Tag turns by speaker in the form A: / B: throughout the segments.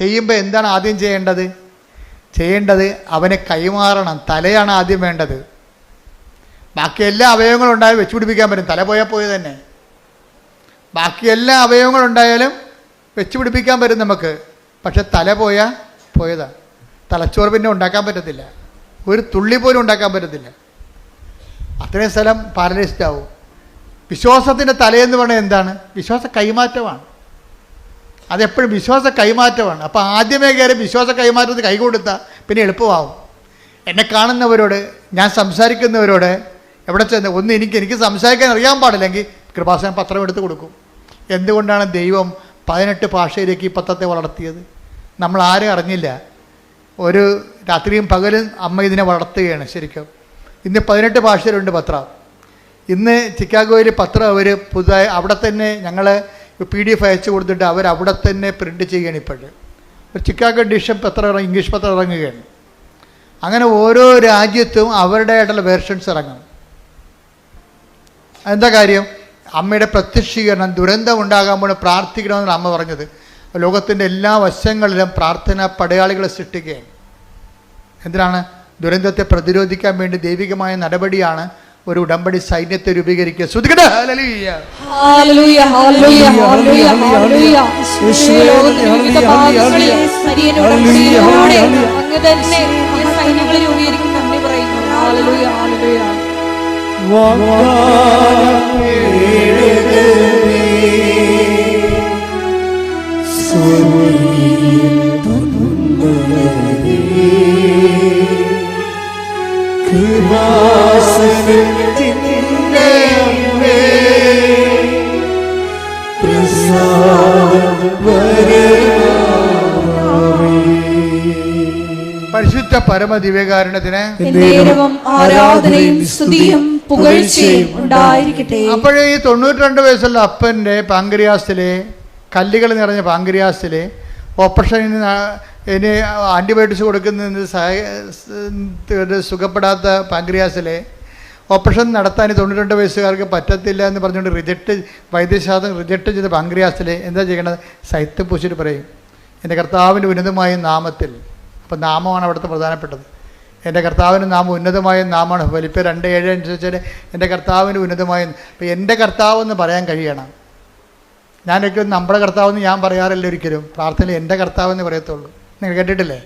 A: ചെയ്യുമ്പോൾ എന്താണ് ആദ്യം ചെയ്യേണ്ടത്? ചെയ്യേണ്ടത് അവനെ കൈമാറണം. തലയാണ് ആദ്യം വേണ്ടത്. ബാക്കി എല്ലാ അവയവങ്ങളും ഉണ്ടായാലും വെച്ചു പിടിപ്പിക്കാൻ പറ്റും. തല പോയാൽ പോയി തന്നെ. ബാക്കി എല്ലാ അവയവങ്ങളും ഉണ്ടായാലും വെച്ചു പിടിപ്പിക്കാൻ പറ്റും നമുക്ക്. പക്ഷെ തല പോയാൽ പോയതാണ് തലച്ചോറ് പിന്നെ ഉണ്ടാക്കാൻ പറ്റത്തില്ല. ഒരു തുള്ളി പോലും ഉണ്ടാക്കാൻ പറ്റത്തില്ല. അത്രയും സ്ഥലം പാരലൈസ്ഡ് ആവും. വിശ്വാസത്തിന്റെ തലയെന്ന് പറഞ്ഞാൽ എന്താണ്? വിശ്വാസ കൈമാറ്റമാണ്. അതെപ്പോഴും വിശ്വാസ കൈമാറ്റമാണ്. അപ്പോൾ ആദ്യമേ കയറി വിശ്വാസ കൈമാറ്റത്തിന് കൈ കൊടുത്താൽ പിന്നെ എളുപ്പമാവും. എന്നെ കാണുന്നവരോട് ഞാൻ സംസാരിക്കുന്നവരോട് എവിടെ ചെന്ന് ഒന്ന് എനിക്ക് എനിക്ക് സംസാരിക്കാൻ അറിയാൻ പാടില്ലെങ്കിൽ കൃപാസനം പത്രം എടുത്ത് കൊടുക്കും. എന്തുകൊണ്ടാണ് ദൈവം പതിനെട്ട് ഭാഷയിലേക്ക് ഈ പത്രത്തെ വളർത്തിയത്? നമ്മൾ ആരും അറിഞ്ഞില്ല. ഒരു രാത്രിയും പകലും അമ്മ ഇതിനെ വളർത്തുകയാണ് ശരിക്കും. ഇന്ന് പതിനെട്ട് ഭാഷയിലുണ്ട് പത്രം. ഇന്ന് ചിക്കാഗോയിൽ പത്രം അവർ പുതുതായി അവിടെ തന്നെ ഞങ്ങൾ പി ഡി എഫ് അയച്ചു കൊടുത്തിട്ട് അവർ അവിടെ തന്നെ പ്രിന്റ് ചെയ്യുകയാണ് ഇപ്പോഴും. ഒരു ചിക്കാഗോ എഡിഷൻ പത്രം ഇംഗ്ലീഷ് പത്രം ഇറങ്ങുകയാണ്. അങ്ങനെ ഓരോ രാജ്യത്തും അവരുടേതായിട്ടുള്ള വേർഷൻസ് ഇറങ്ങണം. എന്താ കാര്യം? അമ്മയുടെ പ്രത്യക്ഷീകരണം ദുരന്തം ഉണ്ടാകാമ്പോൾ പ്രാർത്ഥിക്കണമെന്നാണ് അമ്മ പറഞ്ഞത്. ലോകത്തിന്റെ എല്ലാ വശങ്ങളിലും പ്രാർത്ഥന പടയാളികളെ സൃഷ്ടിക്കുകയാണ്. എന്തിനാണ്? ദുരന്തത്തെ പ്രതിരോധിക്കാൻ വേണ്ടി ദൈവികമായ നടപടിയാണ് ഒരു ഉടമ്പടി സൈന്യത്തെ രൂപീകരിക്കുക. ശ്രുതികട ഹല്ലേലൂയ. പരമ ദിവ്യകാരണത്തിന്
B: ആരാധനയും സ്തുതിയും പുകഴ്ചയും ഉണ്ടായിരിക്കട്ടെ.
A: അപ്പോഴേ ഈ തൊണ്ണൂറ്റിരണ്ട് വയസ്സുള്ള അപ്പന്റെ പാങ്ക്രിയാസിലെ കല്ലുകൾ നിറഞ്ഞ പാങ്ക്രിയാസിലെ ഓപ്പറേഷന് ഇനി ആന്റിബയോട്ടിക്സ് കൊടുക്കുന്നതിന് സഹായ സുഖപ്പെടാത്ത പാങ്ക്രിയാസിലെ ഓപ്പറേഷൻ നടത്താൻ തൊണ്ണൂറ്റി വയസ്സുകാർക്ക് പറ്റത്തില്ല എന്ന് പറഞ്ഞുകൊണ്ട് റിജക്റ്റ് വൈദ്യശാസ്ത്രം റിജക്റ്റ് ചെയ്ത പാങ്ക്രിയാസിലെ എന്താ ചെയ്യണത്? സൈത്ത് പൂശിട്ട് പറയും. എന്റെ കർത്താവിന്റെ ഉന്നതമായ നാമത്തിൽ അപ്പം നാമമാണ് അവിടുത്തെ പ്രധാനപ്പെട്ടത്. എന്റെ കർത്താവിന്റെ നാമം ഉന്നതമായ നാമമാണ് വലിപ്പം രണ്ട് ഏഴ് അനുസരിച്ച് എന്റെ കർത്താവിന്റെ ഉന്നതമായ അപ്പം എന്റെ കർത്താവ് എന്ന് പറയാൻ കഴിയണം. ഞാനൊക്കെ നമ്മുടെ കർത്താവെന്ന് ഞാൻ പറയാറില്ല ഒരിക്കലും. പ്രാർത്ഥനയിൽ എന്റെ കർത്താവെന്ന് പറയത്തുള്ളൂ. നിങ്ങൾ കേട്ടിട്ടില്ലേ?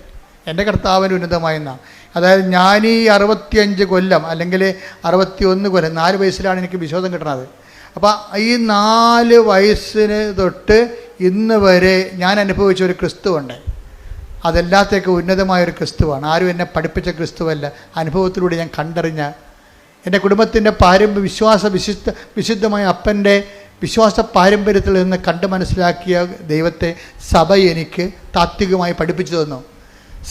A: എന്റെ കർത്താവിന്റെ ഉന്നതമായ നാം. അതായത് ഞാൻ ഈ അറുപത്തിയഞ്ച് കൊല്ലം അല്ലെങ്കിൽ അറുപത്തിയൊന്ന് കൊല്ലം നാല് വയസ്സിലാണ് എനിക്ക് വിശ്വാസം കിട്ടണത്. അപ്പോൾ ഈ നാല് വയസ്സിന് തൊട്ട് ഇന്ന് വരെ ഞാൻ അനുഭവിച്ച ഒരു ക്രിസ്തുവുണ്ട്. അതെല്ലാത്തേക്ക് ഉന്നതമായ ഒരു ക്രിസ്തുവാണ്. ആരും എന്നെ പഠിപ്പിച്ച ക്രിസ്തുവല്ല. അനുഭവത്തിലൂടെ ഞാൻ കണ്ടറിഞ്ഞ എന്റെ കുടുംബത്തിന്റെ പാരമ്പര്യ വിശ്വാസ വിശുദ്ധ വിശുദ്ധമായ അപ്പന്റെ വിശ്വാസ പാരമ്പര്യത്തിൽ നിന്ന് കണ്ട് മനസ്സിലാക്കിയ ദൈവത്തെ സഭ എനിക്ക് താത്വികമായി പഠിപ്പിച്ചു തന്നു.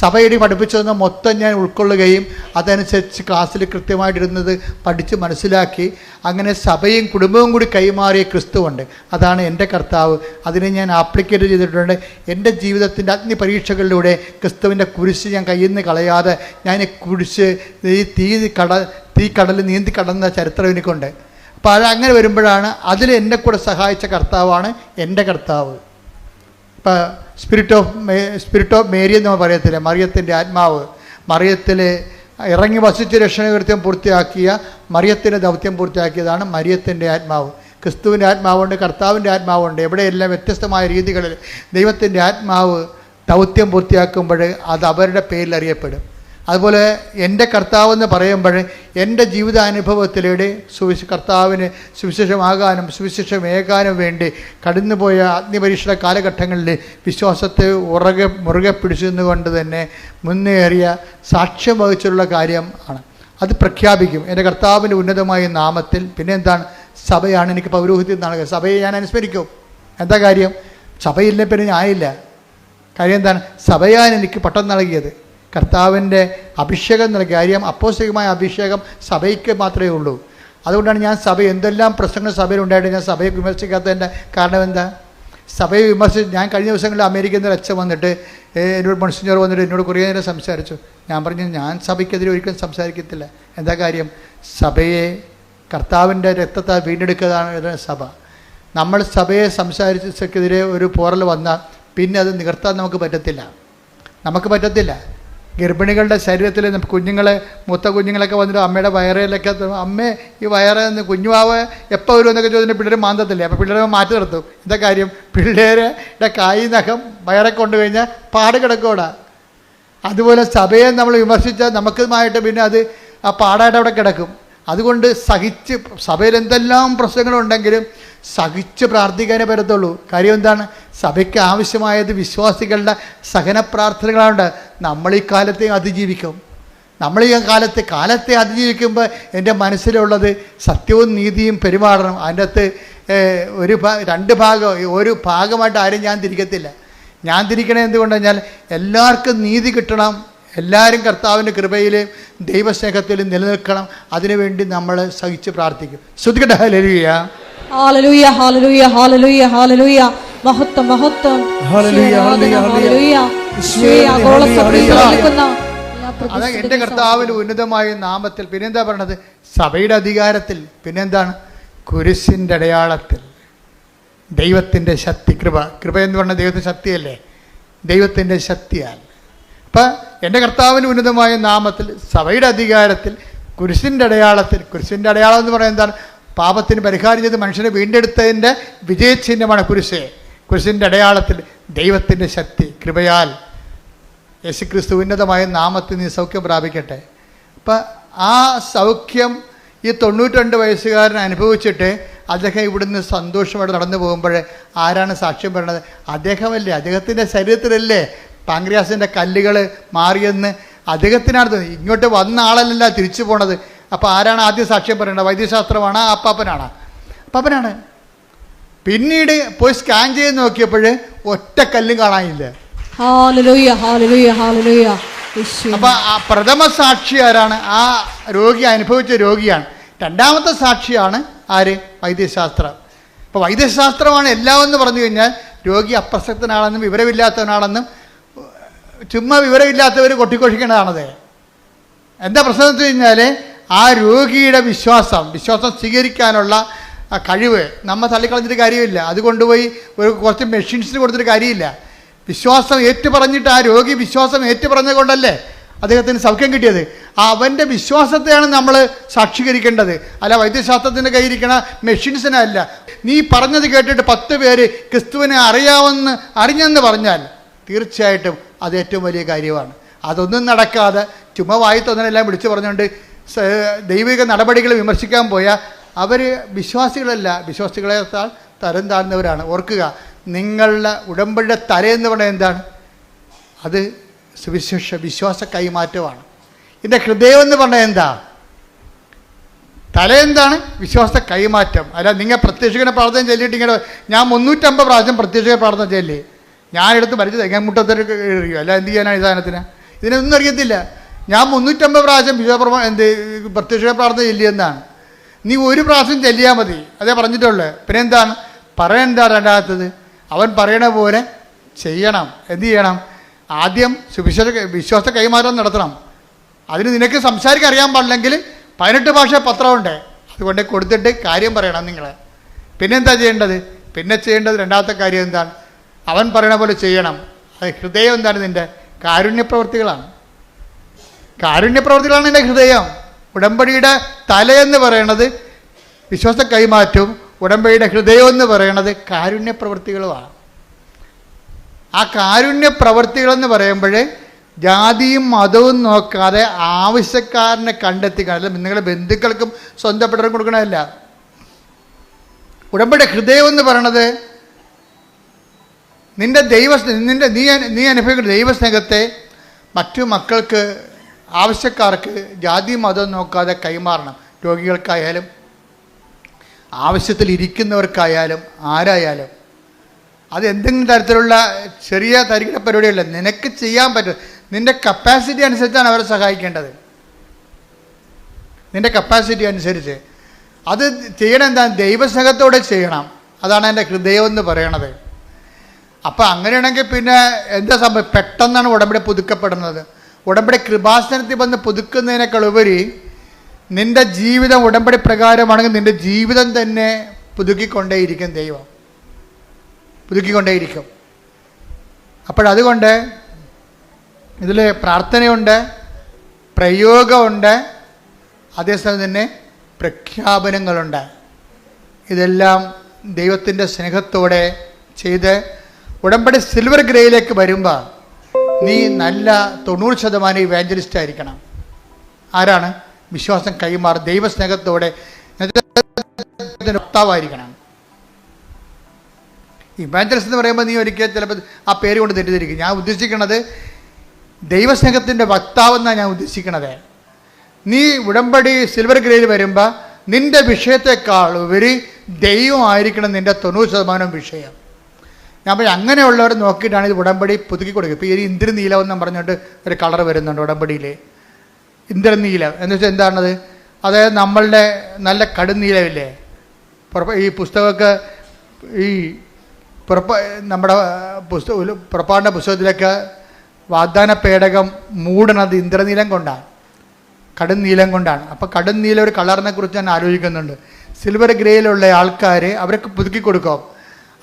A: സഭ പഠിപ്പിച്ചതെന്ന് പഠിപ്പിച്ചു മൊത്തം ഞാൻ ഉൾക്കൊള്ളുകയും അതനുസരിച്ച് ക്ലാസ്സിൽ കൃത്യമായിട്ടിരുന്നത് പഠിച്ച് മനസ്സിലാക്കി അങ്ങനെ സഭയും കുടുംബവും കൂടി കൈമാറിയ ക്രിസ്തുവുണ്ട്. അതാണ് എന്റെ കർത്താവ്. അതിനെ ഞാൻ ആപ്ലിക്കേറ്റ് ചെയ്തിട്ടുണ്ട്. എന്റെ ജീവിതത്തിന്റെ അഗ്നി പരീക്ഷകളിലൂടെ ക്രിസ്തുവിന്റെ കുരിശ് ഞാൻ കയ്യിൽ നിന്ന് കളയാതെ ഞാൻ കുരിശ് ഈ തീ കട തീ കടലിൽ നീന്തി കടന്ന ചരിത്രം എനിക്കുണ്ട്. അപ്പോൾ അത് അങ്ങനെ വരുമ്പോഴാണ് അതിൽ എന്നെ കൂടെ സഹായിച്ച കർത്താവാണ് എന്റെ കർത്താവ്. Spirit of spirit of Mary എന്ന് പറയത്തില്ല. മറിയത്തിന്റെ ആത്മാവ്. മറിയത്തിലെ ഇറങ്ങി വസിച്ച് രക്ഷണകൃത്യം പൂർത്തിയാക്കിയ മറിയത്തിന്റെ ദൗത്യം പൂർത്തിയാക്കിയതാണ് മറിയത്തിന്റെ ആത്മാവ്. ക്രിസ്തുവിന്റെ ആത്മാവുണ്ട് കർത്താവിന്റെ ആത്മാവുണ്ട്. എവിടെയെല്ലാം വ്യത്യസ്തമായ രീതികളിൽ ദൈവത്തിന്റെ ആത്മാവ് ദൗത്യം പൂർത്തിയാക്കുമ്പോൾ അത് അവരുടെ പേരിൽ അറിയപ്പെടും. അതുപോലെ എന്റെ കർത്താവ് എന്ന് പറയുമ്പോൾ എന്റെ ജീവിതാനുഭവത്തിലൂടെ സുവിശ കർത്താവിന് സുവിശേഷമാകാനും സുവിശേഷമേകാനും വേണ്ടി കടന്നുപോയ അഗ്നിപരീക്ഷണ കാലഘട്ടങ്ങളിൽ വിശ്വാസത്തെ ഉറകെ മുറുകെ പിടിച്ചുകൊണ്ട് തന്നെ മുന്നേറിയ സാക്ഷ്യം വഹിച്ചിട്ടുള്ള കാര്യം ആണ്. അത് പ്രഖ്യാപിക്കും. എന്റെ കർത്താവിന്റെ ഉന്നതമായ നാമത്തിൽ പിന്നെ എന്താണ് സഭയാണ് എനിക്ക് പൗരോഹിത്യം നൽകുക. സഭയെ ഞാൻ അനുസ്മരിക്കും. എന്താ കാര്യം? സഭയില്ല പിന്നെ ഞാനില്ല. കാര്യം എന്താണ്? സഭയാണ് എനിക്ക് പട്ടം നൽകിയത്. കർത്താവിന്റെ അഭിഷേകം നൽകി കാര്യം അപ്പോസ്തികമായ അഭിഷേകം സഭയ്ക്ക് മാത്രമേ ഉള്ളൂ. അതുകൊണ്ടാണ് ഞാൻ സഭ എന്തെല്ലാം പ്രശ്നങ്ങൾ സഭയിൽ ഉണ്ടായിട്ട് ഞാൻ സഭയെ വിമർശിക്കാത്തതിന്റെ കാരണം എന്താ? സഭയെ വിമർശിച്ച് ഞാൻ കഴിഞ്ഞ ദിവസങ്ങളിൽ അമേരിക്കയിൽ നിന്ന് അച്ഛൻ വന്നിട്ട് എന്നോട് മനുഷ്യർ വന്നിട്ട് എന്നോട് കുറേ നേരം സംസാരിച്ചു. ഞാൻ പറഞ്ഞു ഞാൻ സഭയ്ക്കെതിരെ ഒരിക്കലും സംസാരിക്കത്തില്ല. എന്താ കാര്യം? സഭയെ കർത്താവിന്റെ രക്തത്താൽ വീണ്ടെടുക്കുന്നതാണ് സഭ. നമ്മൾ സഭയെ സംസാരിച്ചതിരെ ഒരു പോറൽ വന്നാൽ പിന്നെ അത് നികർത്താൻ നമുക്ക് പറ്റത്തില്ല. നമുക്ക് പറ്റത്തില്ല. ഗർഭിണികളുടെ ശരീരത്തിൽ കുഞ്ഞുങ്ങളെ മൂത്ത കുഞ്ഞുങ്ങളൊക്കെ വന്നിട്ട് അമ്മയുടെ വയറിലൊക്കെ അമ്മേ ഈ വയറ് കുഞ്ഞുവാവ് എപ്പോൾ വരും എന്നൊക്കെ ചോദിച്ചിട്ട് പിള്ളേർ മാന്തത്തില്ലേ? അപ്പോൾ പിള്ളേരെ മാറ്റി നിർത്തും. എന്താ കാര്യം? പിള്ളേരുടെ കായി നഖം വയറെ കൊണ്ടു കഴിഞ്ഞാൽ പാട് കിടക്കൂടാ അതുപോലെ സഭയെ നമ്മൾ വിമർശിച്ചാൽ നമുക്കുമായിട്ട് പിന്നെ അത് ആ പാടായിട്ട് അവിടെ കിടക്കും. അതുകൊണ്ട് സഹിച്ച് സഭയിൽ എന്തെല്ലാം പ്രശ്നങ്ങളുണ്ടെങ്കിലും സഹിച്ച് പ്രാർത്ഥിക്കാനേ പറ്റത്തുള്ളൂ. കാര്യം എന്താണ്? സഭയ്ക്ക് ആവശ്യമായത് വിശ്വാസികളുടെ സഹന പ്രാർത്ഥനകളാണ്. നമ്മൾ ഈ കാലത്തെ അതിജീവിക്കും. നമ്മൾ ഈ കാലത്തെ കാലത്തെ അതിജീവിക്കുമ്പോൾ എന്റെ മനസ്സിലുള്ളത് സത്യവും നീതിയും പെരുമാറണം. അതിന്റെ അകത്ത് ഒരു രണ്ട് ഭാഗം ഒരു ഭാഗമായിട്ട് ആരും ഞാൻ തിരിക്കത്തില്ല. ഞാൻ തിരിക്കണേ എന്തുകൊണ്ട് കഴിഞ്ഞാൽ എല്ലാവർക്കും നീതി കിട്ടണം. എല്ലാവരും കർത്താവിന്റെ കൃപയിലും ദൈവസ്നേഹത്തിലും നിലനിൽക്കണം. അതിനുവേണ്ടി നമ്മൾ സഹിച്ച് പ്രാർത്ഥിക്കും. ശ്രദ്ധിക്കട്ടെ? Hallelujah.
B: Hallelujah hallelujah hallelujah hallelujah മഹത്വം മഹത്വം. ആഗോള സഭയിൽ
A: അത്
B: പ്രതിസന്ധികളും
A: എന്റെ കർത്താവിന്റെ ഉന്നതമായ നാമത്തിൽ പിന്നെന്താ പറയണത്? സഭയുടെ അധികാരത്തിൽ പിന്നെന്താണ്? കുരിശിന്റെ അടയാളത്തിൽ. ദൈവത്തിന്റെ ശക്തി കൃപ. കൃപ എന്ന് പറഞ്ഞ ദൈവത്തിന്റെ ശക്തിയല്ലേ? ദൈവത്തിന്റെ ശക്തിയാൽ അപ്പം എന്റെ കർത്താവിന്റെ ഉന്നതമായ നാമത്തിൽ സഭയുടെ അധികാരത്തിൽ കുരിശിന്റെ അടയാളത്തിൽ കുരിശിന്റെ അടയാളം എന്ന് പറയുന്നത് എന്താണ്? പാപത്തിന് പരിഹാരം ചെയ്ത് മനുഷ്യനെ വീണ്ടെടുത്തതിന്റെ വിജയചിഹ്നമാണ് കുരിശ്. കുരിശിന്റെ അടയാളത്തിൽ ദൈവത്തിന്റെ ശക്തി കൃപയാൽ യേശുക്രിസ്തു ഉന്നതമായ നാമത്തിൽ നീ സൗഖ്യം പ്രാപിക്കട്ടെ. അപ്പം ആ സൗഖ്യം ഈ തൊണ്ണൂറ്റിരണ്ട് വയസ്സുകാരൻ അനുഭവിച്ചിട്ട് അദ്ദേഹം ഇവിടുന്ന് സന്തോഷമായിട്ട് നടന്നു പോകുമ്പോൾ ആരാണ് സാക്ഷ്യം പറയുന്നത് അദ്ദേഹമല്ലേ? അദ്ദേഹത്തിന്റെ ശരീരത്തിലല്ലേ പാങ്ക്രിയാസിന്റെ കല്ലുകൾ മാറിയെന്ന് അദ്ദേഹത്തിനാണ് ഇങ്ങോട്ട് വന്ന ആളല്ലല്ല തിരിച്ചു പോണത്. അപ്പോൾ ആരാണ് ആദ്യം സാക്ഷ്യം പറയേണ്ടത്? വൈദ്യശാസ്ത്രമാണ് അപ്പാപ്പനാണ്. അപ്പാപ്പനാണ്. പിന്നീട് പോയി സ്കാൻ ചെയ്ത് നോക്കിയപ്പോൾ ഒറ്റ കല്ലും കാണാനില്ല. അപ്പൊ ആ പ്രഥമ സാക്ഷി ആരാണ്? ആ രോഗി അനുഭവിച്ച രോഗിയാണ്. രണ്ടാമത്തെ സാക്ഷിയാണ് ആര്? വൈദ്യശാസ്ത്രം. അപ്പോൾ വൈദ്യശാസ്ത്രമാണ് എല്ലാം എന്ന് പറഞ്ഞു കഴിഞ്ഞാൽ രോഗി അപ്രസക്തനാണെന്നും വിവരമില്ലാത്തവനാണെന്നും ചുമ്മാ വിവരമില്ലാത്തവർ കൊട്ടിക്കൊഴിക്കേണ്ടതാണത് എന്താ പ്രശ്നം എന്ന് വെച്ച് കഴിഞ്ഞാൽ ആ രോഗിയുടെ വിശ്വാസം വിശ്വാസം സ്വീകരിക്കാനുള്ള കഴിവ്. നമ്മൾ തള്ളിക്കളഞ്ഞിട്ട് കാര്യമില്ല. അത് കൊണ്ടുപോയി ഒരു കുറച്ച് മെഷീൻസിന് കൊടുത്തിട്ട് കാര്യമില്ല. വിശ്വാസം ഏറ്റുപറഞ്ഞിട്ട് ആ രോഗി വിശ്വാസം ഏറ്റുപറഞ്ഞത് കൊണ്ടല്ലേ അദ്ദേഹത്തിന് സൗഖ്യം കിട്ടിയത്? ആ അവന്റെ വിശ്വാസത്തെയാണ് നമ്മൾ സാക്ഷീകരിക്കേണ്ടത്. അല്ല വൈദ്യശാസ്ത്രത്തിന്റെ കയ്യിരിക്കണ മെഷീൻസിനല്ല. നീ പറഞ്ഞത് കേട്ടിട്ട് പത്ത് പേര് ക്രിസ്തുവിനെ അറിയാമെന്ന് അറിഞ്ഞെന്ന് പറഞ്ഞാൽ തീർച്ചയായിട്ടും അത് ഏറ്റവും വലിയ കാര്യമാണ്. അതൊന്നും നടക്കാതെ ചുമ്മാ വായി തോന്നലെല്ലാം വിളിച്ചു പറഞ്ഞുകൊണ്ട് ദൈവിക നടപടികൾ വിമർശിക്കാൻ പോയാൽ അവർ വിശ്വാസികളല്ല. വിശ്വാസികളെക്കാൾ തരം താഴ്ന്നവരാണ്. ഓർക്കുക നിങ്ങളുടെ ഉടമ്പടിയുടെ തലയെന്ന് പറയുന്നത് എന്താണ്? അത് സുവിശേഷ വിശ്വാസ കൈമാറ്റമാണ്. ഇതിന്റെ ഹൃദയം എന്ന് പറഞ്ഞാൽ എന്താ? തലയെന്താണ് വിശ്വാസ കൈമാറ്റം. അല്ല നിങ്ങൾ പ്രത്യക്ഷിക്കുന്ന പ്രാർത്ഥന ചൊല്ലിയിട്ട് ഇങ്ങനെ ഞാൻ മുന്നൂറ്റമ്പത് പ്രാവശ്യം പ്രത്യക്ഷിക്കുന്ന പ്രാർത്ഥന ചൊല്ലി. ഞാനെടുത്ത് എങ്ങനെ മുട്ടത്തൊരു എറിയോ അല്ല എന്ത് ചെയ്യാനാണ് ഈ സാധനത്തിന്? ഇതിനൊന്നും അറിയത്തില്ല. ഞാൻ മുന്നൂറ്റമ്പത് പ്രാവശ്യം വിശ്വപ്രമ എന്ത് പ്രത്യക്ഷ പ്രാർത്ഥന ചെല്ലിയെന്നാണ്. നീ ഒരു പ്രാവശ്യം ചെല്ലിയാൽ മതി. അതേ പറഞ്ഞിട്ടുള്ളൂ. പിന്നെ എന്താണ്? പറയെന്താ രണ്ടാമത്തത്? അവൻ പറയണ പോലെ ചെയ്യണം. എന്ത് ചെയ്യണം? ആദ്യം സുവിശ്വാസ വിശ്വാസ കൈമാറ്റം നടത്തണം. അതിന് നിനക്ക് സംസാരിക്കാൻ അറിയാൻ പാടില്ലെങ്കിൽ പതിനെട്ട് ഭാഷ പത്രമുണ്ട്. അതുകൊണ്ട് കൊടുത്തിട്ട് കാര്യം പറയണം നിങ്ങൾ പിന്നെന്താ ചെയ്യേണ്ടത്? പിന്നെ ചെയ്യേണ്ടത് രണ്ടാമത്തെ കാര്യം എന്താണ്? അവൻ പറയണ പോലെ ചെയ്യണം. അത് ഹൃദയം എന്താണ് നിന്റെ കാരുണ്യപ്രവൃത്തികളാണ് കാരുണ്യപ്രവൃത്തികളാണ് എന്റെ ഹൃദയം. ഉടമ്പടിയുടെ തലയെന്ന് പറയണത് വിശ്വാസ കൈമാറ്റവും ഉടമ്പടിയുടെ ഹൃദയം എന്ന് പറയണത് കാരുണ്യപ്രവൃത്തികളുമാണ് ആ കാരുണ്യ പ്രവൃത്തികളെന്ന് പറയുമ്പോൾ ജാതിയും മതവും നോക്കാതെ ആവശ്യക്കാരനെ കണ്ടെത്തി അല്ല നിങ്ങളുടെ ബന്ധുക്കൾക്കും സ്വന്തപ്പെട്ടവർക്കും കൊടുക്കണമല്ല ഉടമ്പടി ഹൃദയം എന്ന് പറയണത് നിന്റെ ദൈവ നിന്റെ നീ നീ അനുഭവിക്കുന്ന ദൈവസ്നേഹത്തെ മറ്റു മക്കൾക്ക് ആവശ്യക്കാർക്ക് ജാതി മതം നോക്കാതെ കൈമാറണം. രോഗികൾക്കായാലും ആവശ്യത്തിൽ ഇരിക്കുന്നവർക്കായാലും ആരായാലും. അത് എന്തെങ്കിലും തരത്തിലുള്ള ചെറിയ തരികിട പരിപാടിയല്ല. നിനക്ക് ചെയ്യാൻ പറ്റും. നിന്റെ കപ്പാസിറ്റി അനുസരിച്ചാണ് അവരെ സഹായിക്കേണ്ടത്. നിന്റെ കപ്പാസിറ്റി അനുസരിച്ച്. അത് ചെയ്യണം എന്താ ദൈവസ്നേഹത്തോടെ ചെയ്യണം. അതാണ് എന്റെ ഹൃദയം എന്ന് പറയണത്. അപ്പം അങ്ങനെയാണെങ്കിൽ പിന്നെ എന്താ സംഭവം? പെട്ടെന്നാണ് ഉടമ്പടി പുതുക്കപ്പെടുന്നത്. ഉടമ്പടി കൃപാസനത്തിൽ വന്ന് പുതുക്കുന്നതിനേക്കാൾ ഉപരി നിന്റെ ജീവിതം ഉടമ്പടി പ്രകാരമാണെങ്കിൽ നിന്റെ ജീവിതം തന്നെ പുതുക്കിക്കൊണ്ടേയിരിക്കും ദൈവം. പുതുക്കിക്കൊണ്ടേയിരിക്കും. അപ്പോഴതുകൊണ്ട് ഇതിൽ പ്രാർത്ഥനയുണ്ട് പ്രയോഗമുണ്ട് അതേസമയം തന്നെ പ്രഖ്യാപനങ്ങളുണ്ട്. ഇതെല്ലാം ദൈവത്തിന്റെ സ്നേഹത്തോടെ ചെയ്ത് ഉടമ്പടി സിൽവർ ഗ്രേയിലേക്ക് വരുമ്പോൾ നീ നല്ല തൊണ്ണൂറ് ശതമാനം ഇവാഞ്ചലിസ്റ്റ് ആയിരിക്കണം. ആരാണ്? വിശ്വാസം കൈമാറി ദൈവസ്നേഹത്തോടെ ഭർത്താവായിരിക്കണം ഇവാഞ്ചലിസ്റ്റ് എന്ന് പറയുമ്പോൾ നീ ഒരിക്കൽ ചിലപ്പോൾ ആ പേര് കൊണ്ട് തെറ്റിദ്ധരിക്കും. ഞാൻ ഉദ്ദേശിക്കുന്നത് ദൈവസ്നേഹത്തിന്റെ വക്താവെന്നാണ് ഞാൻ ഉദ്ദേശിക്കുന്നത് നീ ഉടമ്പടി സിൽവർ ഗ്രേയിൽ വരുമ്പോൾ നിന്റെ വിഷയത്തെക്കാൾ ഉപരി ദൈവമായിരിക്കണം നിന്റെ തൊണ്ണൂറ് ശതമാനം വിഷയം. ഞാൻ പറയും അങ്ങനെയുള്ളവർ നോക്കിയിട്ടാണ് ഇത് ഉടമ്പടി പുതുക്കി കൊടുക്കുക. ഇപ്പോൾ ഈ ഇന്ദ്രനീലം എന്ന് പറഞ്ഞിട്ട് ഒരു കളർ വരുന്നുണ്ട് ഉടമ്പടിയിൽ. ഇന്ദ്രനീലം. എന്ന് വെച്ചാൽ എന്താണത്? അതായത് നമ്മളുടെ നല്ല കടുന്നീലമില്ലേ ഈ പുസ്തകമൊക്കെ ഈ പുറപ്പ നമ്മുടെ പുസ്തക പുറപ്പാടിന്റെ പുസ്തകത്തിലൊക്കെ വാഗ്ദാന പേടകം മൂടണത് ഇന്ദ്രനീലം കൊണ്ടാണ്. കടും നീലം കൊണ്ടാണ്. അപ്പോൾ കടും നീല ഒരു കളറിനെ കുറിച്ച് ഞാൻ ആലോചിക്കുന്നുണ്ട്. സിൽവർ ഗ്രേയിലുള്ള ആൾക്കാർ അവരൊക്കെ പുതുക്കി കൊടുക്കും.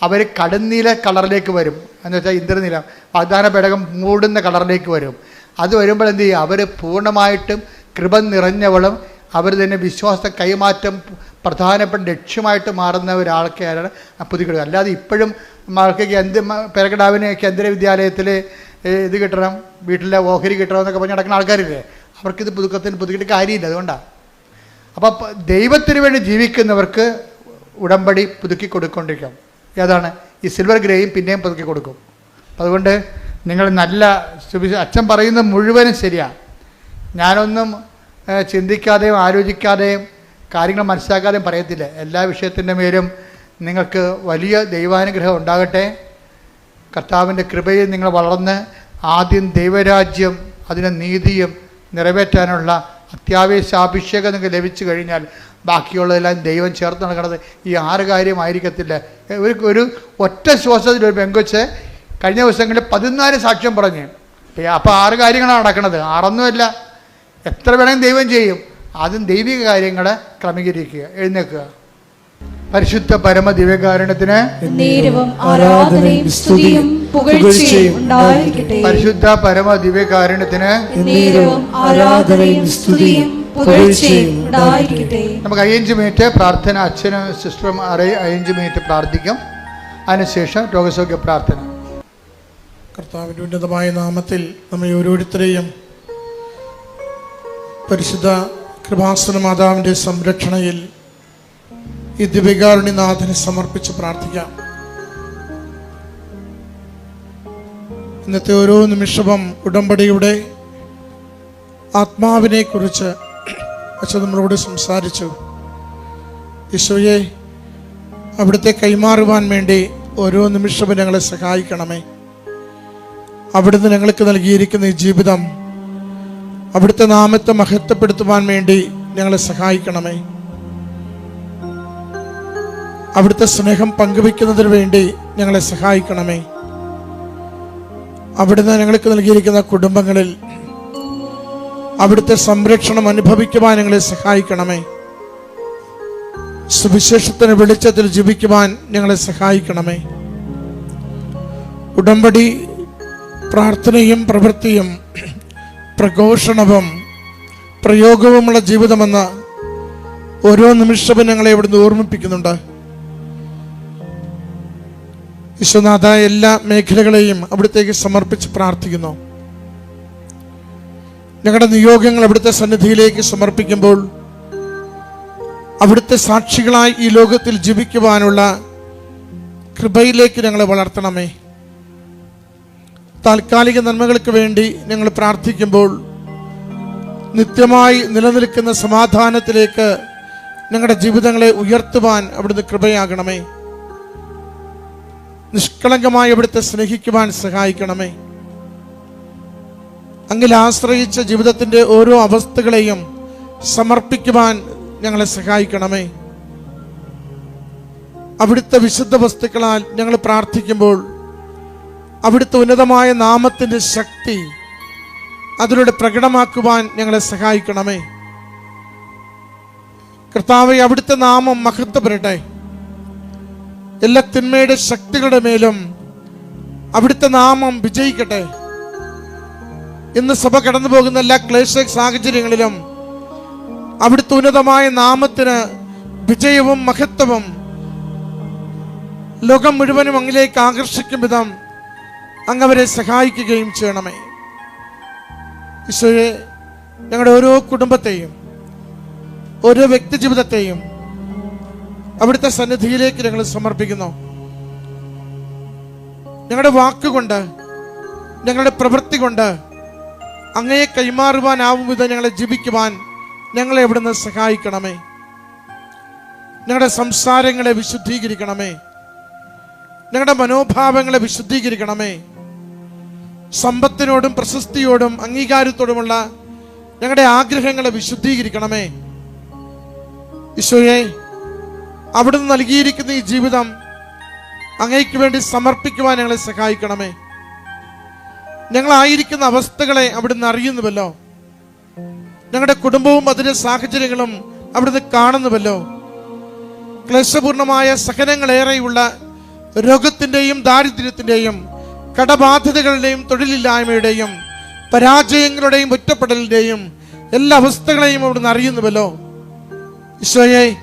A: അവർ കടുന്നീല കളറിലേക്ക് വരും. എന്ന് വെച്ചാൽ ഇന്ദ്രനീല വാഗ്ദാന പേടകം മൂടുന്ന കളറിലേക്ക് വരും. അത് വരുമ്പോൾ എന്ത് ചെയ്യും? അവർ പൂർണമായിട്ടും കൃപ നിറഞ്ഞവളും അവർ തന്നെ വിശ്വാസ കൈമാറ്റം പ്രധാനപ്പെട്ട ലക്ഷ്യമായിട്ട് മാറുന്ന ഒരാൾക്കാരാണ് പുതുക്കിടുക അല്ലാതെ ഇപ്പോഴും ആൾക്കൊക്കെ എന്ത് പേരക്കടാവിന് കേന്ദ്ര വിദ്യാലയത്തിൽ ഇത് കിട്ടണം വീട്ടിലെ ഓഹരി കിട്ടണം എന്നൊക്കെ പറഞ്ഞ് നടക്കുന്ന ആൾക്കാരില്ലേ? അവർക്കിത് പുതുക്കത്തിന് പുതുക്കിട്ട് കാര്യമില്ല. അതുകൊണ്ടാണ് അപ്പോൾ ദൈവത്തിന് വേണ്ടി ജീവിക്കുന്നവർക്ക് ഉടമ്പടി പുതുക്കി കൊടുക്കൊണ്ടിരിക്കും. ഏതാണ്? ഈ സിൽവർ ഗ്രേയും പിന്നെയും പുതുക്കി കൊടുക്കും. അപ്പം അതുകൊണ്ട് നിങ്ങൾ നല്ല സുവിശ അച്ഛൻ പറയുന്നത് മുഴുവനും ശരിയാണ് ഞാനൊന്നും ചിന്തിക്കാതെയും ആലോചിക്കാതെയും കാര്യങ്ങൾ മനസ്സിലാക്കാതെയും പറയത്തില്ല. എല്ലാ വിഷയത്തിന്റെ മേലും നിങ്ങൾക്ക് വലിയ ദൈവാനുഗ്രഹം ഉണ്ടാകട്ടെ. കർത്താവിന്റെ കൃപയിൽ നിങ്ങൾ വളർന്ന് ആദ്യം ദൈവരാജ്യം അതിന്റെ നീതിയും നിറവേറ്റാനുള്ള അത്യാവശ്യ അഭിഷേകം നിങ്ങൾക്ക് ലഭിച്ചു കഴിഞ്ഞാൽ ബാക്കിയുള്ളതെല്ലാം ദൈവം ചേർത്ത് നടക്കുന്നത് ഈ ആറ് കാര്യമായിരിക്കത്തില്ല. ഒരു ഒരു ഒറ്റ ശ്വാസത്തിൽ ഒരു പെങ്കൊച്ച് കഴിഞ്ഞ ദിവസങ്ങളിൽ പതിനാല് സാക്ഷ്യം പറഞ്ഞു. അപ്പോൾ ആറ് കാര്യങ്ങളാണ് നടക്കുന്നത്. ആറൊന്നുമല്ല. എത്ര വേണമെങ്കിലും ദൈവം ചെയ്യും. ആദ്യം ദൈവിക കാര്യങ്ങളെ ക്രമീകരിക്കുക എഴുന്നേൽക്കുക. പരിശുദ്ധ പരമ
B: ദിവ്യകാരണത്തിന് ആരാധനയും സ്തുതിയും പുകഴ്ചയും ഉണ്ടായിരിക്കട്ടെ.
A: പരിശുദ്ധ പരമ
B: ദിവ്യകാരണത്തിന് ആരാധനയും സ്തുതിയും
A: നമുക്ക് അയ്യഞ്ച് മിനിറ്റ് പ്രാർത്ഥന അച്ഛനും സിസ്റ്ററും അറേ അയ്യഞ്ച് മിനിറ്റ് പ്രാർത്ഥിക്കും. അതിനുശേഷം രോഗസൗഖ്യ പ്രാർത്ഥന.
C: കർത്താവിന്റെ ഉന്നതമായ നാമത്തിൽ നമ്മെ ഓരോരുത്തരെയും പരിശുദ്ധ കൃപാസന മാതാവിന്റെ സംരക്ഷണയിൽ ഈ ദിവ്യകാരുണ്യനാഥനെ സമർപ്പിച്ച് പ്രാർത്ഥിക്കാം. ഇന്നത്തെ ഓരോ നിമിഷവും ഉടമ്പടിയുടെ ആത്മാവിനെ കുറിച്ച് അച്ഛൻ നമ്മളോട് സംസാരിച്ചു. ഈശോയെ അവിടുത്തെ കൈമാറുവാൻ വേണ്ടി ഓരോ നിമിഷവും ഞങ്ങളെ സഹായിക്കണമേ. അവിടുന്ന് ഞങ്ങൾക്ക് നൽകിയിരിക്കുന്ന ഈ ജീവിതം അവിടുത്തെ നാമത്തെ മഹത്വപ്പെടുത്തുവാൻ വേണ്ടി ഞങ്ങളെ സഹായിക്കണമേ. അവിടുത്തെ സ്നേഹം പങ്കുവെക്കുന്നതിന് വേണ്ടി ഞങ്ങളെ സഹായിക്കണമേ. അവിടുന്ന് ഞങ്ങൾക്ക് നൽകിയിരിക്കുന്ന കുടുംബങ്ങളിൽ അവിടുത്തെ സംരക്ഷണം അനുഭവിക്കുവാൻ ഞങ്ങളെ സഹായിക്കണമേ. സുവിശേഷത്തിന് വെളിച്ചത്തിൽ ജീവിക്കുവാൻ ഞങ്ങളെ സഹായിക്കണമേ. ഉടമ്പടി പ്രാർത്ഥനയും പ്രവൃത്തിയും പ്രഘോഷണവും പ്രയോഗവുമുള്ള ജീവിതമെന്ന് ഓരോ നിമിഷവും ഞങ്ങളെ ഇവിടുന്ന് ഓർമ്മിപ്പിക്കുന്നുണ്ട്. വിശ്വനാഥ എല്ലാ മേഖലകളെയും അവിടുത്തേക്ക് സമർപ്പിച്ച് പ്രാർത്ഥിക്കുന്നു. ഞങ്ങളുടെ നിയോഗങ്ങൾ അവിടുത്തെ സന്നിധിയിലേക്ക് സമർപ്പിക്കുമ്പോൾ അവിടുത്തെ സാക്ഷികളായി ഈ ലോകത്തിൽ ജീവിക്കുവാനുള്ള കൃപയിലേക്ക് ഞങ്ങളെ വളർത്തണമേ. താൽക്കാലിക നന്മകൾക്ക് വേണ്ടി ഞങ്ങൾ പ്രാർത്ഥിക്കുമ്പോൾ നിത്യമായി നിലനിൽക്കുന്ന സമാധാനത്തിലേക്ക് ഞങ്ങളുടെ ജീവിതങ്ങളെ ഉയർത്തുവാൻ അവിടുന്ന് കൃപയാകണമേ. നിഷ്കളങ്കമായി അവിടുത്തെ സ്നേഹിക്കുവാൻ സഹായിക്കണമേ. അങ്ങിൽ ആശ്രയിച്ച ജീവിതത്തിന്റെ ഓരോ അവസ്ഥകളെയും സമർപ്പിക്കുവാൻ ഞങ്ങളെ സഹായിക്കണമേ. അവിടുത്തെ വിശുദ്ധ വസ്തുക്കളാൽ ഞങ്ങൾ പ്രാർത്ഥിക്കുമ്പോൾ അവിടുത്തെ ഉന്നതമായ നാമത്തിന്റെ ശക്തി അതിലൂടെ പ്രകടമാക്കുവാൻ ഞങ്ങളെ സഹായിക്കണമേ. കർത്താവെ അവിടുത്തെ നാമം മഹത്വപ്പെടട്ടെ. എല്ലാ തിന്മയുടെ ശക്തികളുടെ മേലും അവിടുത്തെ നാമം വിജയിക്കട്ടെ. ഇന്ന് സഭ കടന്നു പോകുന്ന എല്ലാ ക്ലേശ സാഹചര്യങ്ങളിലും അവിടുത്തെ ഉന്നതമായ നാമത്തിന് വിജയവും മഹത്വവും ലോകം മുഴുവനും അങ്ങിലേക്ക് ആകർഷിക്കും വിധം അങ്ങവരെ സഹായിക്കുകയും ചെയ്യണമേ. ഈശോയെ ഞങ്ങളുടെ ഓരോ കുടുംബത്തെയും ഓരോ വ്യക്തി ജീവിതത്തെയും അവിടുത്തെ സന്നിധിയിലേക്ക് ഞങ്ങൾ സമർപ്പിക്കുന്നു. ഞങ്ങളുടെ വാക്കുകൊണ്ട് ഞങ്ങളുടെ പ്രവൃത്തി കൊണ്ട് അങ്ങയെ കൈമാറുവാനാവും വിധം ഞങ്ങളെ ജീവിക്കുവാൻ ഞങ്ങളെ ഇവിടുന്ന് സഹായിക്കണമേ. ഞങ്ങളുടെ സംസാരങ്ങളെ വിശുദ്ധീകരിക്കണമേ. ഞങ്ങളുടെ മനോഭാവങ്ങളെ വിശുദ്ധീകരിക്കണമേ. സമ്പത്തിനോടും പ്രശസ്തിയോടും അംഗീകാരത്തോടുമുള്ള ഞങ്ങളുടെ ആഗ്രഹങ്ങളെ വിശുദ്ധീകരിക്കണമേ. ഈശോയെ അവിടുന്ന് നൽകിയിരിക്കുന്ന ഈ ജീവിതം അങ്ങേക്ക് വേണ്ടി സമർപ്പിക്കുവാൻ ഞങ്ങളെ സഹായിക്കണമേ. ഞങ്ങളായിരിക്കുന്ന അവസ്ഥകളെ അവിടുന്ന് അറിയുന്നുവല്ലോ. ഞങ്ങളുടെ കുടുംബവും അതിന്റെ സാഹചര്യങ്ങളും അവിടുന്ന് കാണുന്നുവല്ലോ. ക്ലേശപൂർണമായ സഹനങ്ങളേറെയുള്ള രോഗത്തിന്റെയും ദാരിദ്ര്യത്തിന്റെയും കടബാധ്യതകളുടെയും തൊഴിലില്ലായ്മയുടെയും പരാജയങ്ങളുടെയും ഒറ്റപ്പെടലിന്റെയും എല്ലാ അവസ്ഥകളെയും അവിടുന്ന് അറിയുന്നുവല്ലോ. ഈശോയെ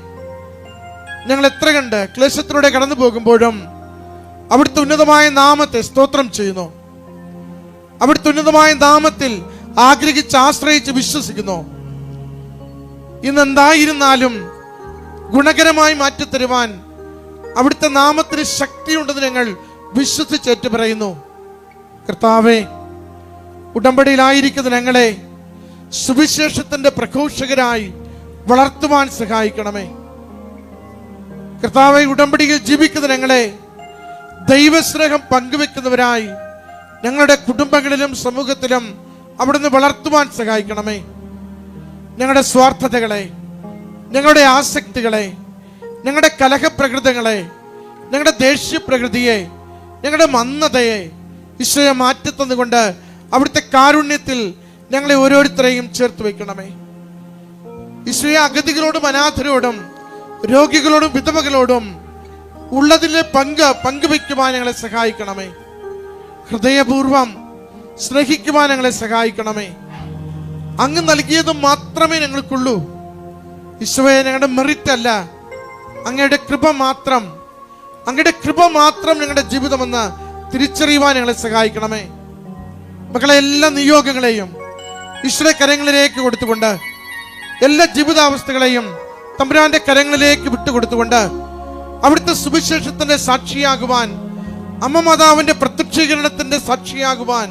C: ഞങ്ങൾ എത്ര കണ്ട് ക്ലേശത്തിലൂടെ കടന്നു പോകുമ്പോഴും അവിടുത്തെ ഉന്നതമായ നാമത്തെ സ്തോത്രം ചെയ്യുന്നു. അവിടുത്തെ ഉന്നതമായ നാമത്തിൽ ആഗ്രഹിച്ച് ആശ്രയിച്ച് വിശ്വസിക്കുന്നു. ഇന്ന് എന്തായിരുന്നാലും ഗുണകരമായി മാറ്റിത്തരുവാൻ അവിടുത്തെ നാമത്തിന് ശക്തിയുണ്ടെന്ന് ഞങ്ങൾ വിശ്വസിച്ചേറ്റ് പറയുന്നു കർത്താവേ ഉടമ്പടിയിലായിരിക്കുന്ന ഞങ്ങളെ സുവിശേഷത്തിന്റെ പ്രഘോഷകരായി വളർത്തുവാൻ സഹായിക്കണമേ. കർത്താവെ ഉടമ്പടിയിൽ ജീവിക്കുന്ന ഞങ്ങളെ ദൈവസ്നേഹം പങ്കുവെക്കുന്നവരായി ഞങ്ങളുടെ കുടുംബങ്ങളിലും സമൂഹത്തിലും അവിടുന്ന് വളർത്തുവാൻ സഹായിക്കണമേ. ഞങ്ങളുടെ സ്വാർത്ഥതകളെ ഞങ്ങളുടെ ആസക്തികളെ ഞങ്ങളുടെ കലഹപ്രകൃതങ്ങളെ ഞങ്ങളുടെ ദേഷ്യപ്രകൃതിയെ ഞങ്ങളുടെ മന്ദതയെ ഈശോയെ മാറ്റിത്തന്നുകൊണ്ട് അവിടുത്തെ കാരുണ്യത്തിൽ ഞങ്ങളെ ഓരോരുത്തരെയും ചേർത്ത് വയ്ക്കണമേ. ഈശോയെ അഗതികളോടും അനാഥരോടും രോഗികളോടും വിധവകളോടും ഉള്ളതിലെ പങ്ക് പങ്കുവയ്ക്കുവാൻ ഞങ്ങളെ സഹായിക്കണമേ. ഹൃദയപൂർവം സ്നേഹിക്കുവാൻ ഞങ്ങളെ സഹായിക്കണമേ. അങ്ങ് നൽകിയത് മാത്രമേ ഞങ്ങൾക്കുള്ളൂ. ഈശോയെ ഞങ്ങളുടെ മെറിറ്റ് അല്ല അങ്ങയുടെ കൃപ മാത്രം. അങ്ങയുടെ കൃപ മാത്രം ഞങ്ങളുടെ ജീവിതമെന്ന് തിരിച്ചറിയുവാൻ ഞങ്ങളെ സഹായിക്കണമേ. മക്കളെ എല്ലാ നിയോഗങ്ങളെയും ഈശ്വര കരങ്ങളിലേക്ക് കൊടുത്തുകൊണ്ട് എല്ലാ ജീവിതാവസ്ഥകളെയും തമ്പുരാന്റെ കരങ്ങളിലേക്ക് വിട്ടുകൊടുത്തുകൊണ്ട് അവിടുത്തെ സുവിശേഷത്തിന്റെ സാക്ഷിയാകുവാൻ അമ്മ മാതാവിന്റെ പ്രത്യക്ഷീകരണത്തിന്റെ സാക്ഷിയാകുവാൻ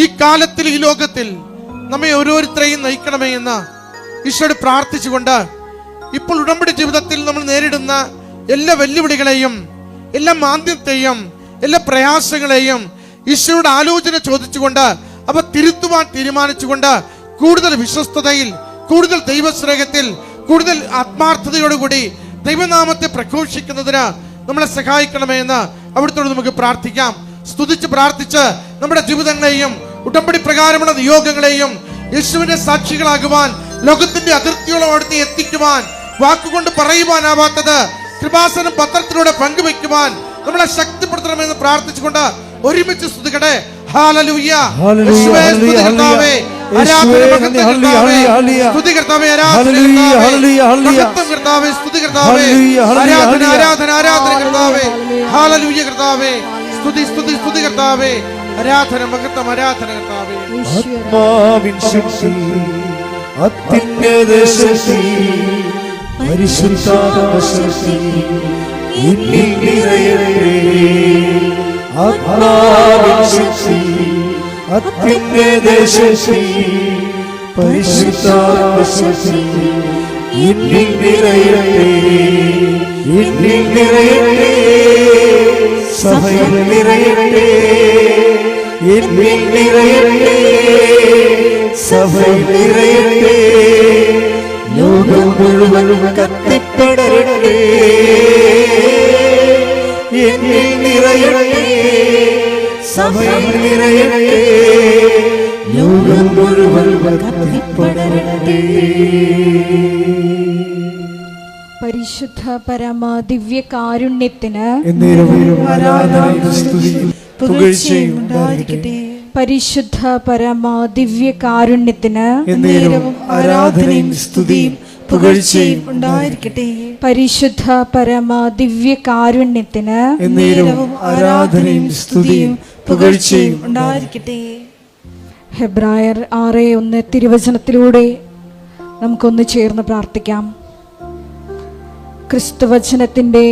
C: ഈ കാലത്തിൽ ഈ ലോകത്തിൽ നമ്മെ ഓരോരുത്തരെയും നയിക്കണമേ എന്ന് ഈശോട് പ്രാർത്ഥിച്ചുകൊണ്ട് ഇപ്പോൾ ഉടമ്പടി ജീവിതത്തിൽ നമ്മൾ നേരിടുന്ന എല്ലാ വെല്ലുവിളികളെയും എല്ലാ മാന്ദ്യത്തെയും എല്ലാ പ്രയാസങ്ങളെയും ഈശോയുടെ ആലോചന ചോദിച്ചുകൊണ്ട് അവ തിരുത്തുവാൻ തീരുമാനിച്ചുകൊണ്ട് കൂടുതൽ വിശ്വസ്തതയിൽ കൂടുതൽ ദൈവസ്നേഹത്തിൽ കൂടുതൽ ആത്മാർത്ഥതയോടുകൂടി ദൈവനാമത്തെ പ്രഘോഷിക്കുന്നതിന് നമ്മളെ സഹായിക്കണമെന്ന് അവിടുത്തോട് നമുക്ക് പ്രാർത്ഥിക്കാം. സ്തുതിച്ച് പ്രാർത്ഥിച്ച് നമ്മുടെ ജീവിതങ്ങളെയും ഉടമ്പടി പ്രകാരമുള്ള നിയോഗങ്ങളെയും യേശുവിന്റെ സാക്ഷികളാകുവാൻ ലോകത്തിന്റെ അതിർത്തിയോളം അവിടുത്തെ എത്തിക്കുവാൻ വാക്കുകൊണ്ട് പറയുവാനാവാത്തത് കൃപാസനം പത്രത്തിലൂടെ പങ്കുവെക്കുവാൻ നമ്മളെ ശക്തിപ്പെടുത്തണമെന്ന് പ്രാർത്ഥിച്ചുകൊണ്ട് ഒരുമിച്ച് യേശുവേ, സ്തുതി. സ്തുതി സ്തുതി കർത്താവേ. ആരാധന, സ്തുതി സ്തുതി കർത്താവേ. മഹത്വം ആരാധന കർത്താവേ.
D: ആത്മാവിൻ ശക്തി അത്യുന്നത ശക്തി പരിശുദ്ധാത്മ ശക്തി എന്നിൽ നിറയട്ടെ. ആത്മാവിൻ ശക്തി അത്യുന്നത ശക്തി പരിശുദ്ധാത്മ ശക്തി എന്നിൽ നിറയട്ടെ എന്നിൽ നിറയട്ടെ സഭയിൽ നിറയട്ടെ എന്നിൽ നിറയട്ടെ ലോകം മുഴുവനും കത്തിപ്പടരട്ടെ എന്നിൽ നിറയട്ടെ സഭയിൽ നിറയട്ടെ ലോകം മുഴുവൻ കത്തിപ്പടരട്ടെ
B: പരിശുദ്ധ പരമ ദിവ്യ കാരുണ്യത്തിന് പരിശുദ്ധ പരമ ദിവ്യ കാരുണ്യത്തിന്
D: ആരാധനയും സ്തുതിയും പുകഴ്ചയും ഉണ്ടായിരിക്കട്ടെ.
B: പരിശുദ്ധ പരമ ദിവ്യ കാരുണ്യത്തിന്
D: എന്നേരവും ആരാധനയും സ്തുതിയും പുകഴ്ചയും ഉണ്ടായിരിക്കട്ടെ.
B: ഹെബ്രായർ ആറ് ഒന്ന് തിരുവചനത്തിലൂടെ നമുക്കൊന്ന് ചേർന്ന് പ്രാർത്ഥിക്കാം. ക്രിസ്തുവചനത്തിന്റെ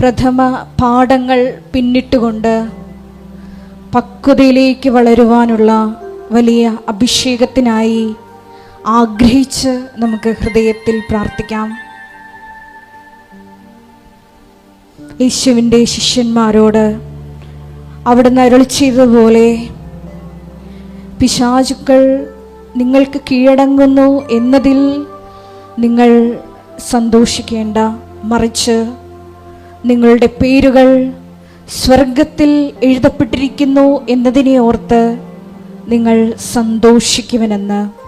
B: പ്രഥമ പാഠങ്ങൾ പിന്നിട്ടുകൊണ്ട് പക്വതയിലേക്ക് വളരുവാനുള്ള വലിയ അഭിഷേകത്തിനായി ആഗ്രഹിച്ച് നമുക്ക് ഹൃദയത്തിൽ പ്രാർത്ഥിക്കാം. യേശുവിന്റെ ശിഷ്യന്മാരോട് അവിടുന്ന് അരുളി ചെയ്തതുപോലെ പിശാചുക്കൾ നിങ്ങൾക്ക് കീഴടങ്ങുന്നു എന്നതിൽ നിങ്ങൾ സന്തോഷിക്കേണ്ട. മറിച്ച് നിങ്ങളുടെ പേരുകൾ സ്വർഗത്തിൽ എഴുതപ്പെട്ടിരിക്കുന്നു എന്നതിനെ ഓർത്ത് നിങ്ങൾ സന്തോഷിക്കുമെന്ന്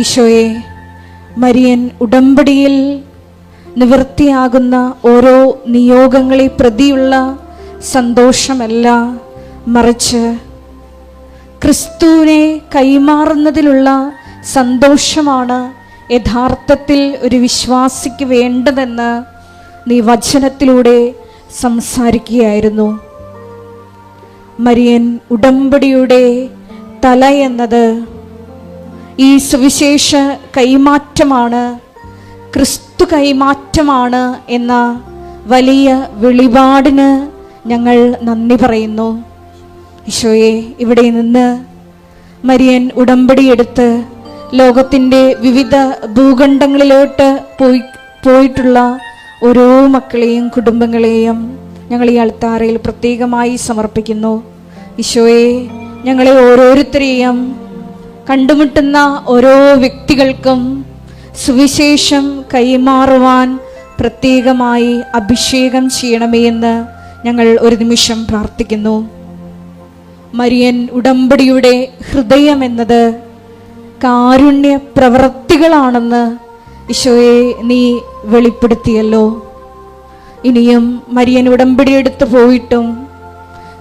B: ഈശോയെ മരിയൻ ഉടമ്പടിയിൽ നിവൃത്തിയാകുന്ന ഓരോ നിയോഗങ്ങളെ പ്രതിയുള്ള സന്തോഷമല്ല. മറിച്ച് ക്രിസ്തുവിനെ കൈമാറുന്നതിലുള്ള സന്തോഷമാണ് യഥാർത്ഥത്തിൽ ഒരു വിശ്വാസിക്ക് വേണ്ടതെന്ന് നീ വചനത്തിലൂടെ സംസാരിക്കുകയായിരുന്നു. മരിയൻ ഉടമ്പടിയുടെ തല എന്നത് ഈ സുവിശേഷ കൈമാറ്റമാണ് ക്രിസ്തു കൈമാറ്റമാണ് എന്ന വലിയ വെളിപാടിന് ഞങ്ങൾ നന്ദി പറയുന്നു. ഈശോയെ ഇവിടെ നിന്ന് മരിയൻ ഉടമ്പടിയെടുത്ത് ലോകത്തിന്റെ വിവിധ ഭൂഖണ്ഡങ്ങളിലോട്ട് പോയി പോയിട്ടുള്ള ഓരോ മക്കളെയും കുടുംബങ്ങളെയും ഞങ്ങൾ ഈ അൾത്താറയിൽ പ്രത്യേകമായി സമർപ്പിക്കുന്നു. ഈശോയെ ഞങ്ങളെ ഓരോരുത്തരെയും കണ്ടുമുട്ടുന്ന ഓരോ വ്യക്തികൾക്കും സുവിശേഷം കൈമാറുവാൻ പ്രത്യേകമായി അഭിഷേകം ചെയ്യണമേ എന്ന് ഞങ്ങൾ ഒരു നിമിഷം പ്രാർത്ഥിക്കുന്നു. മരിയൻ ഉടമ്പടിയുടെ ഹൃദയം എന്നത് കാരുണ്യ പ്രവൃത്തികളാണെന്ന് ഈശോയെ നീ വെളിപ്പെടുത്തിയല്ലോ. ഇനിയും മരിയൻ ഉടമ്പടി എടുത്തു പോയിട്ടും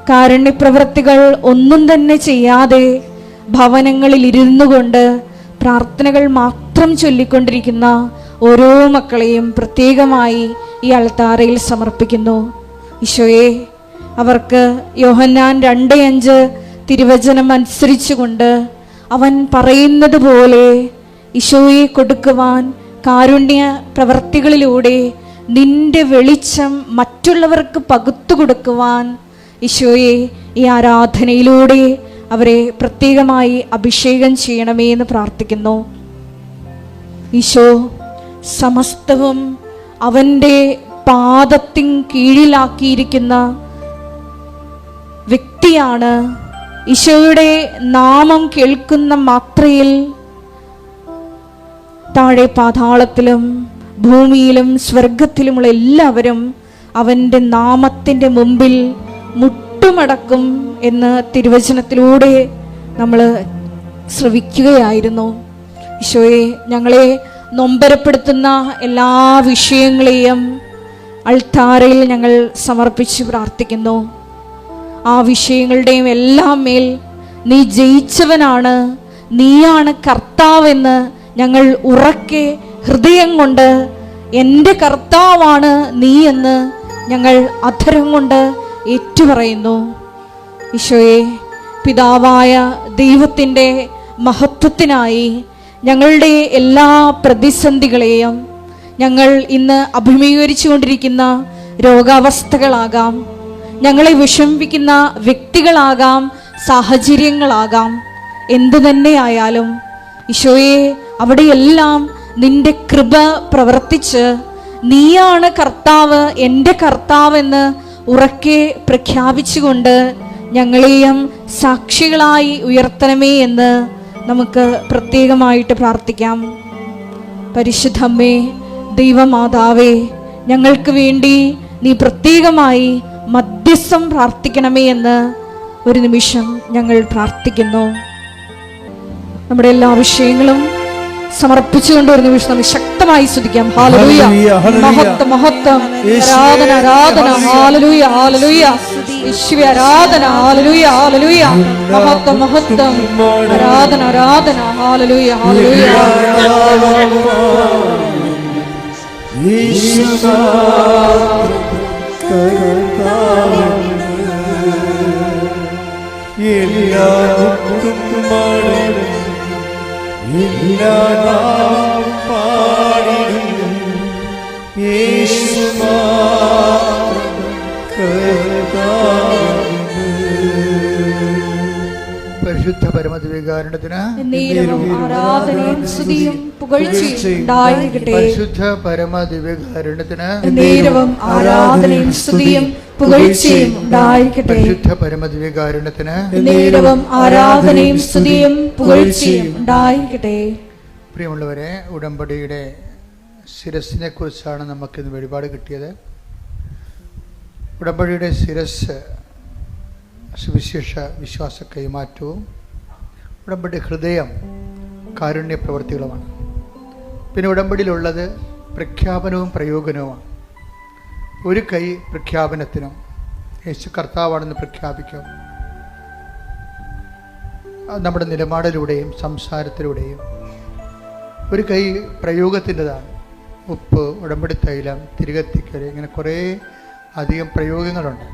B: കാരുണ്യ പ്രവൃത്തികൾ ഒന്നും തന്നെ ചെയ്യാതെ ഭവനങ്ങളിൽ ഇരുന്നു കൊണ്ട് പ്രാർത്ഥനകൾ മാത്രം ചൊല്ലിക്കൊണ്ടിരിക്കുന്ന ഓരോ മക്കളെയും പ്രത്യേകമായി ഈ അൾത്താരയിൽ സമർപ്പിക്കുന്നു. ഈശോയെ അവർക്ക് യോഹന്നാൻ രണ്ട് അഞ്ച് തിരുവചനം അനുസരിച്ചുകൊണ്ട് അവൻ പറയുന്നത് പോലെ ഈശോയെ കൊടുക്കുവാൻ കാരുണ്യ പ്രവർത്തികളിലൂടെ നിന്റെ വെളിച്ചം മറ്റുള്ളവർക്ക് പകുത്തു കൊടുക്കുവാൻ ഈശോയെ ഈ ആരാധനയിലൂടെ അവരെ പ്രത്യേകമായി അഭിഷേകം ചെയ്യണമേ എന്ന് പ്രാർത്ഥിക്കുന്നു. ഈശോ സമസ്തവും അവന്റെ പാദത്തിൻ കീഴിലാക്കിയിരിക്കുന്ന വ്യക്തിയാണ് ഈശോയുടെ നാമം കേൾക്കുന്ന മാത്രയിൽ താഴെ പാതാളത്തിലും ഭൂമിയിലും സ്വർഗത്തിലുമുള്ള എല്ലാവരും അവന്റെ നാമത്തിന്റെ മുമ്പിൽ മുട്ടുമടക്കും എന്ന് തിരുവചനത്തിലൂടെ നമ്മൾ ശ്രവിക്കുകയായിരുന്നു. ഈശോയെ ഞങ്ങളെ നൊമ്പരപ്പെടുത്തുന്ന എല്ലാ വിഷയങ്ങളെയും അൾത്താരയിൽ ഞങ്ങൾ സമർപ്പിച്ച് പ്രാർത്ഥിക്കുന്നു. ആ വിഷയങ്ങളുടെയും എല്ലാം മേൽ നീ ജയിച്ചവനാണ് നീയാണ് കർത്താവെന്ന് ഞങ്ങൾ ഉറക്കെ ഹൃദയം കൊണ്ട് എന്റെ കർത്താവാണ് നീ എന്ന് ഞങ്ങൾ അധരം കൊണ്ട് ഏറ്റുപറയുന്നു. ഈശോയെ പിതാവായ ദൈവത്തിന്റെ മഹത്വത്തിനായി ഞങ്ങളുടെ എല്ലാ പ്രതിസന്ധികളെയും ഞങ്ങൾ ഇന്ന് അഭിമുഖീകരിച്ചുകൊണ്ടിരിക്കുന്ന രോഗാവസ്ഥകളാകാം ഞങ്ങളെ വിഷമിപ്പിക്കുന്ന വ്യക്തികളാകാം സാഹചര്യങ്ങളാകാം. എന്തു തന്നെയായാലും ഈശോയെ അവിടെയെല്ലാം നിന്റെ കൃപ പ്രവർത്തിച്ച് നീയാണ് കർത്താവ് എന്റെ കർത്താവെന്ന് ഉറക്കെ പ്രഖ്യാപിച്ചുകൊണ്ട് ഞങ്ങളെയും സാക്ഷികളായി ഉയർത്തണമേ എന്ന് നമുക്ക് പ്രത്യേകമായിട്ട് പ്രാർത്ഥിക്കാം. പരിശുദ്ധമ്മേ ദൈവമാതാവേ ഞങ്ങൾക്ക് വേണ്ടി നീ പ്രത്യേകമായി മധ്യസ്ഥം പ്രാർത്ഥിക്കണമേ എന്ന് ഒരു നിമിഷം ഞങ്ങൾ പ്രാർത്ഥിക്കുന്നു. നമ്മുടെ എല്ലാ വിഷയങ്ങളും സമർപ്പിച്ചുകൊണ്ട് ഒരു നിമിഷം നമ്മൾ ശക്തമായി സ്തുതിക്കാം ഹാലലൂയ. മഹത്വം മഹത്വം. ആരാധന ആരാധന. ഹാലലൂയ ഹാലലൂയ യേശുവേ ആരാധന. ഹാലലൂയ ഹാലലൂയ മഹത്വം മഹത്വം. ആരാധന ആരാധന. ഹാലലൂയ ഹാലലൂയ
A: എല്ലാ പരമദിവികാരണത്തിന്
B: നേരവും പുകഴ്ചയും ഉണ്ടായിരിക്കട്ടെ.
A: പരിശുദ്ധ പരമദിവികാരണത്തിന്
B: നേരവും ആരാധനയും സ്തുതിയും പുകഴ്ചയും ഉണ്ടായിരിക്കട്ടെ.
A: പരിശുദ്ധ പരമദിവികാരണത്തിന്
B: നേരവും ആരാധനയും സ്തുതിയും പുകഴ്ചയും ഉണ്ടായിരിക്കട്ടെ.
A: പ്രിയമുള്ളവരെ ഉടമ്പടിയുടെ ശിരസിനെ കുറിച്ചാണ് നമുക്കിന്ന് വെളിപാട് കിട്ടിയത്. ഉടമ്പടിയുടെ ശിരസ് സുവിശേഷ വിശ്വാസ കൈമാറ്റവും ഉടമ്പടി ഹൃദയം കാരുണ്യ പ്രവൃത്തികളുമാണ്. പിന്നെ ഉടമ്പടിയിലുള്ളത് പ്രഖ്യാപനവും പ്രയോഗനവുമാണ്. ഒരു കൈ പ്രഖ്യാപനത്തിനും യേശു കർത്താവാണെന്ന് പ്രഖ്യാപിക്കും. നമ്മുടെ നിലപാടിലൂടെയും സംസാരത്തിലൂടെയും. ഒരു കൈ പ്രയോഗത്തിന്റെതാണ്. ഉപ്പ് ഉടമ്പടി തൈലം തിരികത്തിക്കൽ ഇങ്ങനെ കുറേ അധികം പ്രയോഗങ്ങളുണ്ട്.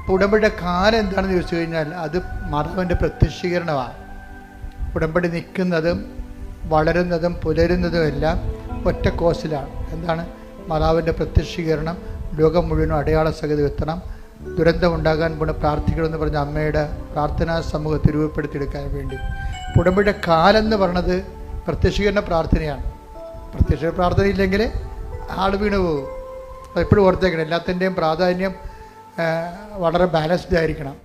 A: അപ്പോൾ ഉടമ്പടിയുടെ കാലം എന്താണെന്ന് ചോദിച്ചു കഴിഞ്ഞാൽ അത് മാതാവിന്റെ പ്രത്യക്ഷീകരണമാണ്. ഉടമ്പടി നിൽക്കുന്നതും വളരുന്നതും പുലരുന്നതും എല്ലാം ഒറ്റ കോസിലാണ് എന്താണ്? മാതാവിന്റെ പ്രത്യക്ഷീകരണം ലോകം മുഴുവനും അടയാള സഹിതം എത്തണം. ദുരന്തം ഉണ്ടാകാൻ പോണ പ്രാർത്ഥിക്കണമെന്ന് പറഞ്ഞ അമ്മയുടെ പ്രാർത്ഥനാ സമൂഹത്തെ രൂപപ്പെടുത്തിയെടുക്കാൻ വേണ്ടി. ഉടമ്പടിയുടെ കാലം എന്ന് പറഞ്ഞത് പ്രത്യക്ഷീകരണ പ്രാർത്ഥനയാണ്. പ്രത്യക്ഷ പ്രാർത്ഥന ഇല്ലെങ്കിൽ ആൾ വീണ് പോകും. അതെപ്പോഴും ഓർത്തേക്കണം. എല്ലാത്തിന്റെയും പ്രാധാന്യം വളരെ ബാലൻസ്ഡ് ആയിരിക്കണം.